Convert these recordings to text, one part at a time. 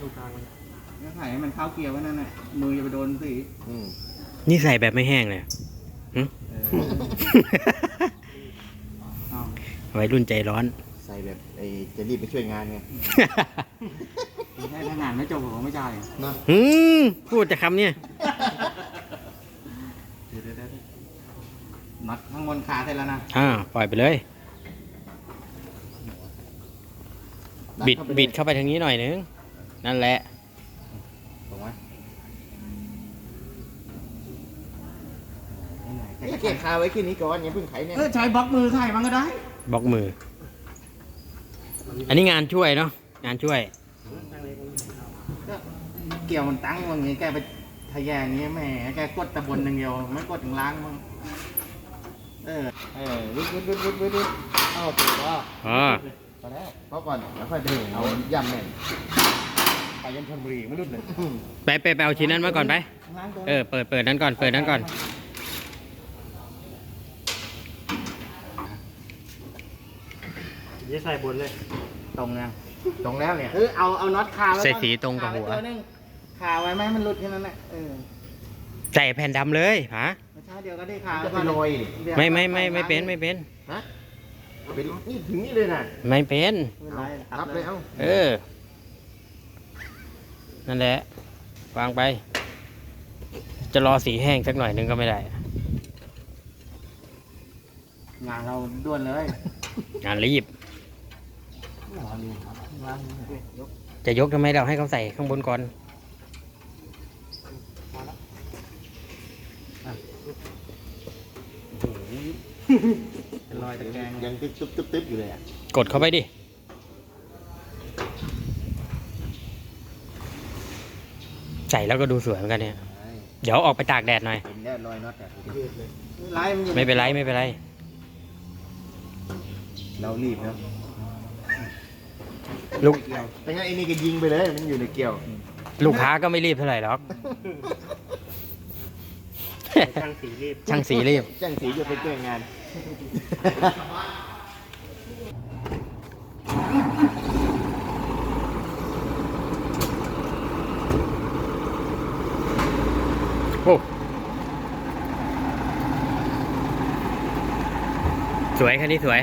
ตรงกลางมันก็ถ่ายให้มันเข้าเกียร์ไว้นั่นแหละมืออย่าไปโดนสีอืมนี่ใส่แบบไม่แห้งเลยเออ เอาวัยรุ่นใจร้อน ใส่แบบไอ้จะรีบไปช่วยงานไงไม่ใช่ถ้างานไม่จบผมไม่จ่ายเนาะอืมพูดแต่คำเนี่ย เดี๋ยวเดี๋ยวเดี๋ยวน็อตข้างบนขาเสร็จแล้วนะอ่า ปล่อยไปเลย บิดเข้าไปเลยบิดเข้าไปทางนี้หน่อยนึง นั่นแหละถูกไหมไหนแค่เก็บคาไว้แค่นี้ก่อนอย่าเพิ่งไขเนี่ยเออใช้บล็อกมือไถ่มันก็ได้บล็อกมือ อันนี้งานช่วยเนาะงานช่วยทางนี้มันเอาก็เกี่ยวมันตั้งอย่างงี้แกไปทะแยงอย่างงี้แหมแกกดแต่บนอย่างเดียวไม่กดถึงล่างมั้งเออเออวิดวิดวิดวิดวิดวิดเอาถูกว่าอ๋อพอแล้วเพราะก่อนแล้วค่อยไปเอาย่ำแม่น ไปยันชลบุรีไม่รุดเลยไปไปไปเอาชิ้นนั้นมาก่อนไปล้างตัวเออเปิดเปิดนั้นก่อนเปิดนั้นก่อน จะใส่บนเลย ตรงยังตรงแล้วเนี่ยเออเอาเอาน็อตคาไว้ก่อนใส่สีตรงกับหัว คาไตัวนึงคาไว้ไหมให้มันหลุดแค่นั้นแหละเออใส่แผ่นดำเลยฮะไม่ใช่เดี๋ยวก็ได้คาจะไว้ไปก่อนลอยดิเดี๋ยวไม่ไม่ไม่ไม่เป็นไม่เป็น ฮะเป็นนี่ถึงนี่เลยนะไม่เป็น ไม่เป็นไรรับเลยเอ้าเออ นั่นแหละ วางไป จะรอสีแห้งสักหน่อยนึงก็ไม่ได้ งานเราด่วนเลยงานรีบล้างยกจะยกทำไมเราให้เขาใส่ข้างบนก่อน เป็นรอยตะแกรง ยังตึ๊บตึ๊บตึ๊บตึ๊บอยู่เลยอะ กดเข้าไปดิ ใส่แล้วก็ดูสวยเหมือนกันเนี่ย เดี๋ยวออกไปตากแดดหน่อย เห็นแล้วรอยน็อตอะไล่มันอยู่ไม่เป็นไรไม่เป็นไร เรารีบนะลูกแต่งั้นไอ้นี่ก็ยิงไปเลย มันอยู่ในเกี่ยวลูกค้าก็ไม่รีบเท่าไหร่หรอก ช่างสีรีบ ช่างสีรีบจ้างสีจะไปช่วยงาน โอ้สวยคันนี้สวย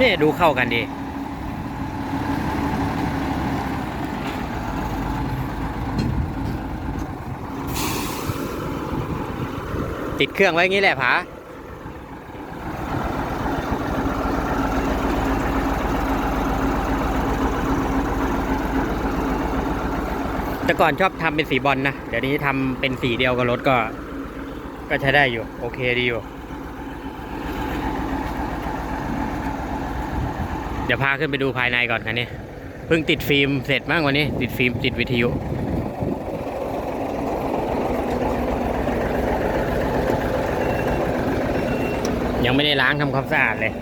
นี่ดูเข้ากันดี ติดเครื่องไว้งนี้แหละผาแต่ก่อนชอบทำเป็นสีบอลนะ เดี๋ยวนี้ทำเป็นสีเดียวกับรถก็ ก็ใช้ได้อยู่ โอเคดีอยู่ เดี๋ยวพาขึ้นไปดูภายในก่อนคันนี้ เพิ่งติดฟิล์มเสร็จมากวันนี้ ติดฟิล์มติดวิทยุ ยังไม่ได้ล้างทำความสะอาดเลย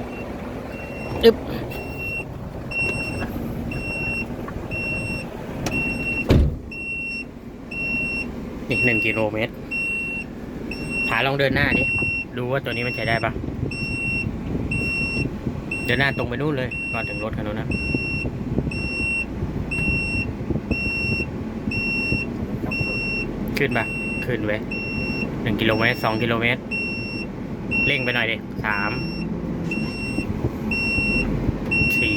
อึ๊บนี่หนึ่งกิโลเมตรหาลองเดินหน้าดิดูว่าตัวนี้มันใช้ได้ปะเดินหน้าตรงไปนู่นเลย ก่อนถึงรถคันนู้นนะขึ้นปะขึ้นเว้ยหนึ่งกิโลเมตรสองกิโลเมตรเร่งไปหน่อยดิ สามสี่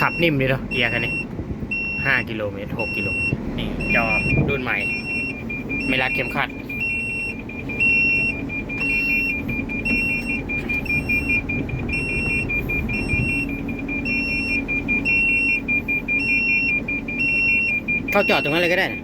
ขับนิ่มดีเนาะเกียร์คันนี้ห้ากิโลเมตรหกกิโลนี่จอรุ่นใหม่ ไม่รัดเข็มขัดเข้าจอดตรงนั้นเลยก็ได้นะ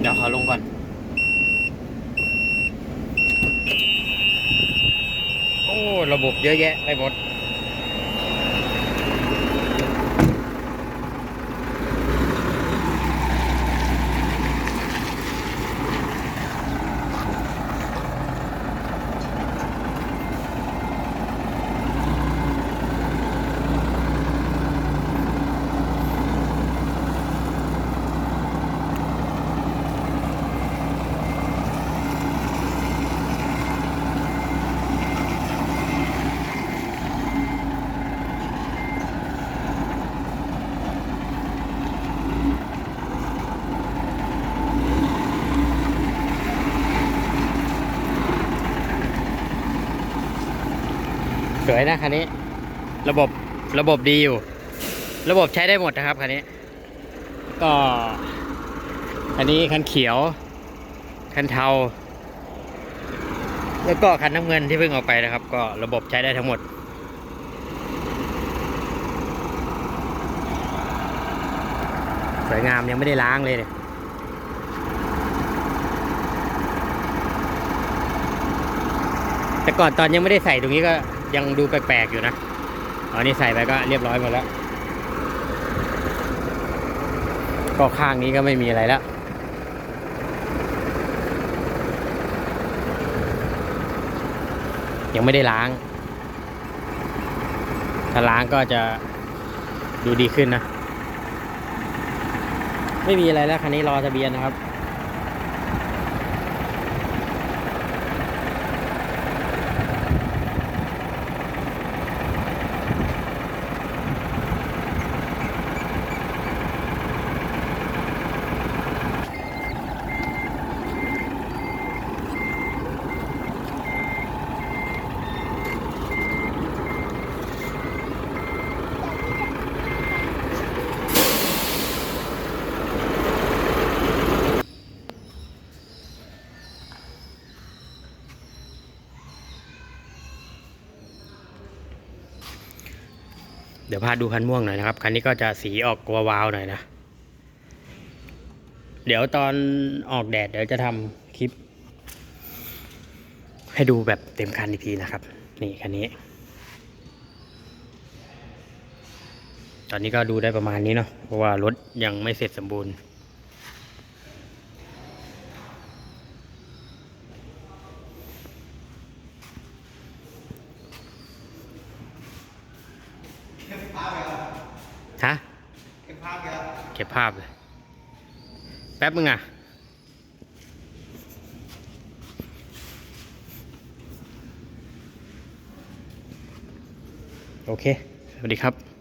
เดี๋ยวข อลงก่อน โอ้ ระบบเยอะแยะไปหมด วยนะคันนี้ ระบบระบบดีอยู่ ระบบใช้ได้หมดนะครับคันนี้ ก็คันนี้คันเขียว คันเทา แล้วก็คันน้ำเงินที่เพิ่งออกไปนะครับ ก็ระบบใช้ได้ทั้งหมด สวยงามยังไม่ได้ล้างเลยเนี่ยแต่ก่อนตอนยังไม่ได้ใส่ตรงนี้ก็ ยังดูแปลกๆอยู่นะอ๋อนี่ใส่ไปก็เรียบร้อยหมดแล้ว ก็ข้างนี้ก็ไม่มีอะไรแล้วยังไม่ได้ล้าง ถ้าล้างก็จะดูดีขึ้นนะ ไม่มีอะไรแล้วคันนี้รอทะเบียนนะครับ เดี๋ยวพาดูคันม่วงหน่อยนะครับ คันนี้ก็จะสีออกวาวๆหน่อยนะ เดี๋ยวตอนออกแดดเดี๋ยวจะทำคลิป ให้ดูแบบเต็มคันอีกทีนะครับ นี่คันนี้ ตอนนี้ก็ดูได้ประมาณนี้เนาะ เพราะว่ารถยังไม่เสร็จสมบูรณ์ ฮะ เก็บภาพเยอะ เก็บภาพเลย แป๊บมึงอะ โอเค สวัสดีครับ